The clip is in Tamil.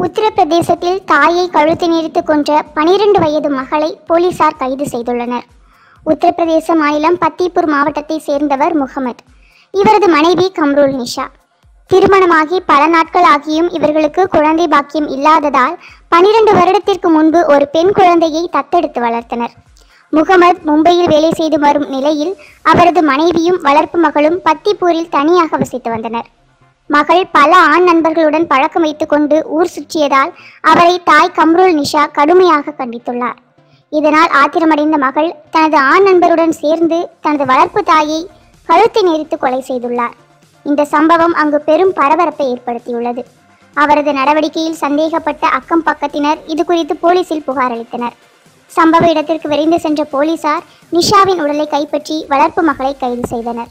உத்தரப்பிரதேசத்தில் தாயை கழுத்து நெரித்து கொன்ற பனிரெண்டு வயது மகளை போலீசார் கைது செய்துள்ளனர். உத்தரப்பிரதேச மாநிலம் பத்திப்பூர் மாவட்டத்தை சேர்ந்தவர் முகமது. இவரது மனைவி கம்ரூல் நிஷா. திருமணமாகி பல நாட்கள் ஆகியும் இவர்களுக்கு குழந்தை பாக்கியம் இல்லாததால் பனிரெண்டு வருடத்திற்கு முன்பு ஒரு பெண் குழந்தையை தத்தெடுத்து வளர்த்தனர். முகமது மும்பையில் வேலை செய்து வரும் நிலையில் அவரது மனைவியும் வளர்ப்பு மகளும் பத்திப்பூரில் தனியாக வசித்து வந்தனர். மகள் பல ஆண் நண்பர்களுடன் பழக்கம் வைத்துக்கொண்டு ஊர் சுற்றியதால் அவரை தாய் கம்ருல் நிஷா கடுமையாக கண்டித்துள்ளார். இதனால் ஆத்திரமடைந்த மகள் தனது ஆண் நண்பருடன் சேர்ந்து தனது வளர்ப்பு தாயை கழுத்தை நெரித்து கொலை செய்துள்ளார். இந்த சம்பவம் அங்கு பெரும் பரபரப்பை ஏற்படுத்தியுள்ளது. அவரது நடவடிக்கையில் சந்தேகப்பட்ட அக்கம் பக்கத்தினர் இது குறித்து போலீசில் புகார் அளித்தனர். சம்பவ இடத்திற்கு விரைந்து சென்ற போலீசார் நிஷாவின் உடலை கைப்பற்றி வளர்ப்பு மகளை கைது செய்தனர்.